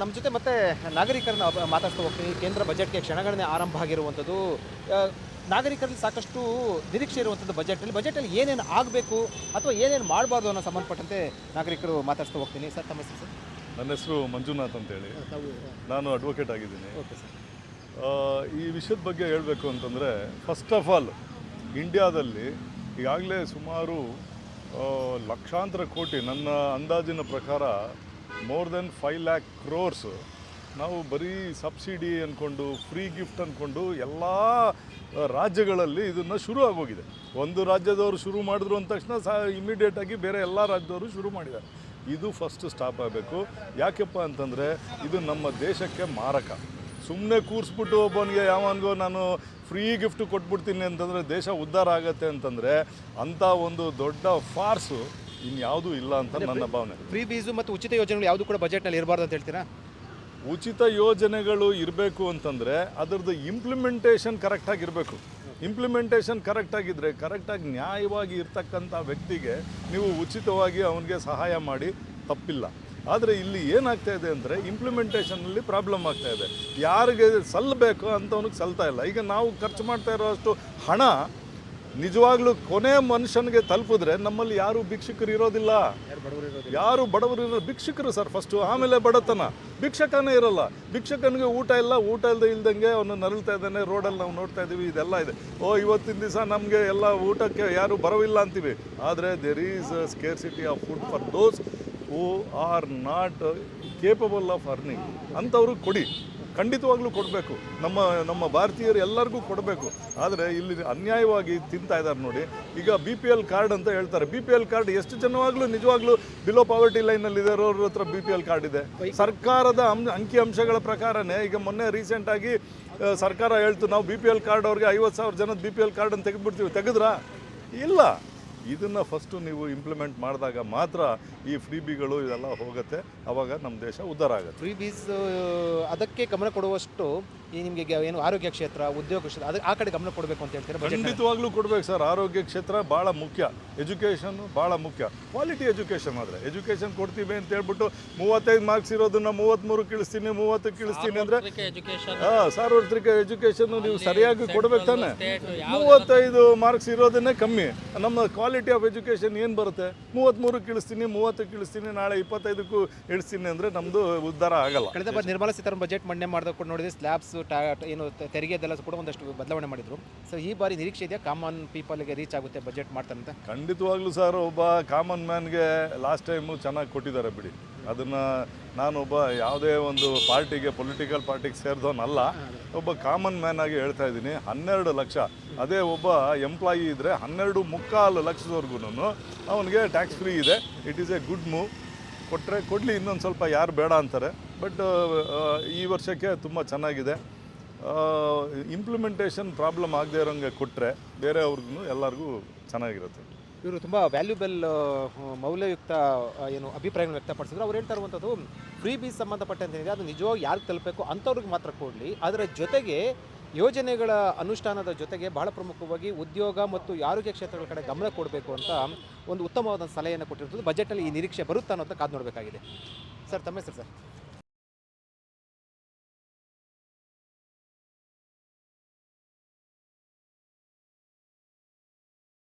ನಮ್ಮ ಜೊತೆ ಮತ್ತೆ ನಾಗರಿಕರನ್ನ ಮಾತಾಡ್ತಾ ಹೋಗ್ತೀನಿ. ಕೇಂದ್ರ ಬಜೆಟ್ಗೆ ಕ್ಷಣಗಣನೆ ಆರಂಭ ಆಗಿರುವಂಥದ್ದು. ನಾಗರಿಕರಲ್ಲಿ ಸಾಕಷ್ಟು ನಿರೀಕ್ಷೆ ಇರುವಂಥದ್ದು ಬಜೆಟಲ್ಲಿ. ಬಜೆಟಲ್ಲಿ ಏನೇನು ಆಗಬೇಕು ಅಥವಾ ಏನೇನು ಮಾಡಬಾರ್ದು ಅನ್ನೋ ಸಂಬಂಧಪಟ್ಟಂತೆ ನಾಗರಿಕರು ಮಾತಾಡ್ತಾ ಹೋಗ್ತೀನಿ. ಸರ್ ತಮ್ಮ ಹೆಸರು ಸರ್? ನನ್ನ ಹೆಸರು ಮಂಜುನಾಥ್ ಅಂತೇಳಿ. ನಾನು ಅಡ್ವೊಕೇಟ್ ಆಗಿದ್ದೀನಿ. Okay sir. ಈ ವಿಷಯದ ಬಗ್ಗೆ ಹೇಳಬೇಕು ಅಂತಂದರೆ ಫಸ್ಟ್ ಆಫ್ ಆಲ್ ಇಂಡಿಯಾದಲ್ಲಿ ಈಗಾಗಲೇ ಸುಮಾರು ಲಕ್ಷಾಂತರ ಕೋಟಿ ನನ್ನ ಅಂದಾಜಿನ ಪ್ರಕಾರ more than five lakh crores ನಾವು ಬರೀ ಸಬ್ಸಿಡಿ ಅಂದ್ಕೊಂಡು ಫ್ರೀ ಗಿಫ್ಟ್ ಅಂದ್ಕೊಂಡು ಎಲ್ಲ ರಾಜ್ಯಗಳಲ್ಲಿ ಇದನ್ನು ಶುರು ಆಗೋಗಿದೆ. ಒಂದು ರಾಜ್ಯದವರು ಶುರು ಮಾಡಿದ್ರು ಅಂದ ತಕ್ಷಣ ಸಹ ಇಮಿಡಿಯೇಟಾಗಿ ಬೇರೆ ಎಲ್ಲ ರಾಜ್ಯದವರು ಶುರು ಮಾಡಿದ್ದಾರೆ. ಇದು ಫಸ್ಟ್ ಸ್ಟಾಪ್ ಆಗಬೇಕು. ಯಾಕೆಪ್ಪ ಅಂತಂದರೆ, ಇದು ನಮ್ಮ ದೇಶಕ್ಕೆ ಮಾರಕ. ಸುಮ್ಮನೆ ಕೂರಿಸ್ಬಿಟ್ಟು ಒಬ್ಬನಿಗೆ, ಯಾವನಿಗೂ ನಾನು ಫ್ರೀ ಗಿಫ್ಟ್ ಕೊಟ್ಬಿಡ್ತೀನಿ ಅಂತಂದರೆ ದೇಶ ಉದ್ಧಾರ ಆಗತ್ತೆ ಅಂತಂದರೆ ಅಂಥ ಒಂದು ದೊಡ್ಡ ಫಾರ್ಸು ಇನ್ಯಾವುದೂ ಇಲ್ಲ ಅಂತ ನನ್ನ ಭಾವನೆ. ಫ್ರೀ ಬೀಸು ಮತ್ತು ಉಚಿತ ಯೋಜನೆಗಳು ಯಾವುದು ಕೂಡ ಬಜೆಟ್ನಲ್ಲಿ ಇರಬಾರ್ದು ಅಂತ ಹೇಳ್ತೀರಾ? ಉಚಿತ ಯೋಜನೆಗಳು ಇರಬೇಕು ಅಂತಂದರೆ ಅದರದ್ದು ಇಂಪ್ಲಿಮೆಂಟೇಷನ್ ಕರೆಕ್ಟಾಗಿರಬೇಕು ಇಂಪ್ಲಿಮೆಂಟೇಷನ್ ಕರೆಕ್ಟಾಗಿದ್ದರೆ ಕರೆಕ್ಟಾಗಿ ನ್ಯಾಯವಾಗಿ ಇರ್ತಕ್ಕಂಥ ವ್ಯಕ್ತಿಗೆ ನೀವು ಉಚಿತವಾಗಿ ಅವನಿಗೆ ಸಹಾಯ ಮಾಡಿ ತಪ್ಪಿಲ್ಲ. ಆದರೆ ಇಲ್ಲಿ ಏನಾಗ್ತಾ ಇದೆ ಅಂದರೆ ಇಂಪ್ಲಿಮೆಂಟೇಷನಲ್ಲಿ ಪ್ರಾಬ್ಲಮ್ ಆಗ್ತಾ ಇದೆ. ಯಾರಿಗೆ ಸಲ್ಲಬೇಕು ಅಂಥವ್ನಿಗೆ ಸಲ್ತಾ ಇಲ್ಲ. ಈಗ ನಾವು ಖರ್ಚು ಮಾಡ್ತಾ ಇರೋಷ್ಟು ಹಣ ನಿಜವಾಗ್ಲೂ ಕೊನೆ ಮನುಷ್ಯನಿಗೆ ತಲುಪಿದ್ರೆ ನಮ್ಮಲ್ಲಿ ಯಾರು ಭಿಕ್ಷುಕರು ಇರೋದಿಲ್ಲ. ಯಾರು ಬಡವರು ಇರೋ ಭಿಕ್ಷುಕರು ಸರ್ ಫಸ್ಟು ಆಮೇಲೆ ಬಡತನ. ಭಿಕ್ಷಕನೇ ಇರಲ್ಲ. ಭಿಕ್ಷಕನಿಗೆ ಊಟ ಇಲ್ಲ, ಊಟ ಇಲ್ಲದೆ ಇಲ್ದಂಗೆ ಅವನು ನರಳ್ತಾ ಇದ್ದಾನೆ, ರೋಡಲ್ಲಿ ನಾವು ನೋಡ್ತಾ ಇದ್ದೀವಿ, ಇದೆಲ್ಲ ಇದೆ. ಓ, ಇವತ್ತಿನ ದಿವಸ ನಮಗೆ ಎಲ್ಲ ಊಟಕ್ಕೆ ಯಾರು ಬರೋವಿಲ್ಲ ಅಂತೀವಿ. ಆದರೆ there is scarcity of food for those who are not capable of earning ಅಂಥವ್ರಿಗೆ ಕೊಡಿ. ಖಂಡಿತವಾಗ್ಲೂ ಕೊಡಬೇಕು. ನಮ್ಮ ನಮ್ಮ ಭಾರತೀಯರು ಎಲ್ಲರಿಗೂ ಕೊಡಬೇಕು. ಆದರೆ ಇಲ್ಲಿ ಅನ್ಯಾಯವಾಗಿ ತಿಂತಾ ಇದ್ದಾರೆ ನೋಡಿ. ಈಗ ಬಿ ಪಿ ಎಲ್ ಕಾರ್ಡ್ ಅಂತ ಹೇಳ್ತಾರೆ. ಬಿ ಪಿ ಎಲ್ ಕಾರ್ಡ್ ಎಷ್ಟು ಜನವಾಗ್ಲೂ ನಿಜವಾಗ್ಲೂ ಬಿಲೋ ಪಾವರ್ಟಿ ಲೈನಲ್ಲಿ ಇರೋರ ಹತ್ರ ಬಿ ಪಿ ಎಲ್ ಕಾರ್ಡ್ ಇದೆ. ಸರ್ಕಾರದ ಅಂಕಿ ಅಂಶಗಳ ಪ್ರಕಾರನೇ ಈಗ ಮೊನ್ನೆ ರೀಸೆಂಟಾಗಿ ಸರ್ಕಾರ ಹೇಳ್ತು, ನಾವು ಬಿ ಪಿ ಎಲ್ ಕಾರ್ಡ್ ಅವ್ರಿಗೆ ಐವತ್ತು ಸಾವಿರ ಜನದ ಬಿ ಪಿ ಎಲ್ ಕಾರ್ಡನ್ನು ತೆಗೆದ್ಬಿಡ್ತೀವಿ. ತೆಗೆದ್ರಾ? ಇಲ್ಲ. ಇದನ್ನು ಫಸ್ಟು ನೀವು ಇಂಪ್ಲಿಮೆಂಟ್ ಮಾಡಿದಾಗ ಮಾತ್ರ ಈ ಫ್ರೀ ಬಿಗಳು ಇದೆಲ್ಲ ಹೋಗುತ್ತೆ. ಅವಾಗ ನಮ್ಮ ದೇಶ ಉದ್ಧಾರ ಆಗುತ್ತೆ. ಫ್ರೀ ಬೀಸ್ ಅದಕ್ಕೆ ಗಮನ ಕೊಡುವಷ್ಟು ಈ ನಿಮಗೆ ಏನು ಆರೋಗ್ಯ ಕ್ಷೇತ್ರ ಉದ್ಯೋಗ ಕ್ಷೇತ್ರ ಅದಕ್ಕೆ ಆ ಕಡೆ ಗಮನ ಕೊಡಬೇಕು ಅಂತ ಹೇಳ್ತೀರಾ ಖಂಡಿತವಾಗ್ಲೂ ಕೊಡ್ಬೇಕು ಸರ್. ಆರೋಗ್ಯ ಕ್ಷೇತ್ರ ಭಾಳ ಮುಖ್ಯ. ಎಜುಕೇಷನ್ ಭಾಳ ಮುಖ್ಯ. ಕ್ವಾಲಿಟಿ ಎಜುಕೇಷನ್ ಆದರೆ ಎಜುಕೇಷನ್ ಕೊಡ್ತೀವಿ ಅಂತ ಹೇಳ್ಬಿಟ್ಟು ಮೂವತ್ತೈದು ಮಾರ್ಕ್ಸ್ ಇರೋದನ್ನ ಮೂವತ್ತ್ಮೂರು ಕಿಳಿಸ್ತೀನಿ ಮೂವತ್ತು ಕಿಳಿಸ್ತೀನಿ ಅಂದರೆ ಎಜುಕೇಶನ್ ಹಾಂ ಸಾರ್ವತ್ರಿಕ ಎಜುಕೇಷನ್ ನೀವು ಸರಿಯಾಗಿ ಕೊಡಬೇಕು ತಾನೆ. ಮೂವತ್ತೈದು ಮಾರ್ಕ್ಸ್ ಇರೋದನ್ನೇ ಕಮ್ಮಿ. ನಮ್ಮ ಕ್ವಾಲಿಟಿ ಆಫ್ ಎಜುಕೇಷನ್ ಏನು ಬರುತ್ತೆ? ಮೂವತ್ತ್ಮೂರಕ್ಕೆ ಇಳಿಸ್ತೀನಿ ಮೂವತ್ತಕ್ಕೆ ಇಳಿಸ್ತೀನಿ ನಾಳೆ ಇಪ್ಪತ್ತೈದಕ್ಕೂ ಇಳಿಸ್ತೀನಿ ಅಂದರೆ ನಮ್ಮದು ಉದ್ಧಾರ ಆಗಲ್ಲ. ಕಳೆದ ಬಾರಿ ನಿರ್ಮಲಾ ಸೀತಾರಾಮನ್ ಬಜೆಟ್ ಮಂಡನೆ ಮಾಡಿದಾಗ ಕೂಡ ನೋಡಿದ್ರೆ ಸ್ಲ್ಯಾಬ್ಸ್ ಏನು ತೆರಿಗೆ ತೆರಿಗೆದೆಲ್ಲ ಕೂಡ ಒಂದಷ್ಟು ಬದಲಾವಣೆ ಮಾಡಿದ್ರು. ಸೊ ಈ ಬಾರಿ ನಿರೀಕ್ಷೆ ಇದೆಯಾ? ಕಾಮನ್ ಪೀಪಲ್ಗೆ ರೀಚ್ ಆಗುತ್ತೆ ಬಜೆಟ್ ಮಾಡ್ತಾರಂತ? ಖಂಡಿತವಾಗ್ಲೂ ಸರ್ ಒಬ್ಬ ಕಾಮನ್ ಮ್ಯಾನ್ಗೆ ಲಾಸ್ಟ್ ಟೈಮು ಚೆನ್ನಾಗಿ ಕೊಟ್ಟಿದ್ದಾರೆ ಬಿಡಿ. ಅದನ್ನು ನಾನೊಬ್ಬ ಯಾವುದೇ ಒಂದು ಪಾರ್ಟಿಗೆ ಪೊಲಿಟಿಕಲ್ ಪಾರ್ಟಿಗೆ ಸೇರಿದವನಲ್ಲ. ಒಬ್ಬ ಕಾಮನ್ ಮ್ಯಾನ್ ಆಗಿ ಹೇಳ್ತಾ ಇದ್ದೀನಿ, ಹನ್ನೆರಡು ಲಕ್ಷ. ಅದೇ ಒಬ್ಬ ಎಂಪ್ಲಾಯಿ ಇದ್ದರೆ ಹನ್ನೆರಡು ಮುಕ್ಕಾಲು ಲಕ್ಷದವರೆಗೂ ಅವನಿಗೆ ಟ್ಯಾಕ್ಸ್ ಫ್ರೀ ಇದೆ. It is a good move ಕೊಟ್ಟರೆ ಕೊಡಲಿ, ಇನ್ನೊಂದು ಸ್ವಲ್ಪ ಯಾರು ಬೇಡ ಅಂತಾರೆ. ಬಟ್ ಈ ವರ್ಷಕ್ಕೆ ತುಂಬ ಚೆನ್ನಾಗಿದೆ. ಇಂಪ್ಲಿಮೆಂಟೇಷನ್ ಪ್ರಾಬ್ಲಮ್ ಆಗದೆ ಇರೋಂಗೆ ಕೊಟ್ಟರೆ ಬೇರೆಯವ್ರಿಗೂ ಎಲ್ಲರಿಗೂ ಚೆನ್ನಾಗಿರುತ್ತೆ. ಇವರು ತುಂಬ ವ್ಯಾಲ್ಯೂಬಲ್ ಮೌಲ್ಯಯುಕ್ತ ಏನು ಅಭಿಪ್ರಾಯಗಳನ್ನು ವ್ಯಕ್ತಪಡಿಸಿದ್ರು. ಅವ್ರು ಹೇಳ್ತಾ ಇರುವಂಥದ್ದು ಫ್ರೀ ಬೀಸ್ ಸಂಬಂಧಪಟ್ಟಂತೆ ಏನಿದೆ, ಅದು ನಿಜವಾಗಿ ಯಾರಿಗೆ ತಲುಪಬೇಕು ಅಂಥವ್ರಿಗೆ ಮಾತ್ರ ಕೊಡಲಿ. ಅದರ ಜೊತೆಗೆ ಯೋಜನೆಗಳ ಅನುಷ್ಠಾನದ ಜೊತೆಗೆ ಬಹಳ ಪ್ರಮುಖವಾಗಿ ಉದ್ಯೋಗ ಮತ್ತು ಆರೋಗ್ಯ ಕ್ಷೇತ್ರಗಳ ಕಡೆ ಗಮನ ಕೊಡಬೇಕು ಅಂತ ಒಂದು ಉತ್ತಮವಾದ ಸಲಹೆಯನ್ನು ಕೊಟ್ಟಿರ್ತದೆ ಬಜೆಟಲ್ಲಿ ಈ ನಿರೀಕ್ಷೆ ಬರುತ್ತಾ ಅಂತ ಕಾದು ನೋಡಬೇಕಾಗಿದೆ. ಸರ್, ತಮ್ಮ ಹೆಸರು ಸರ್?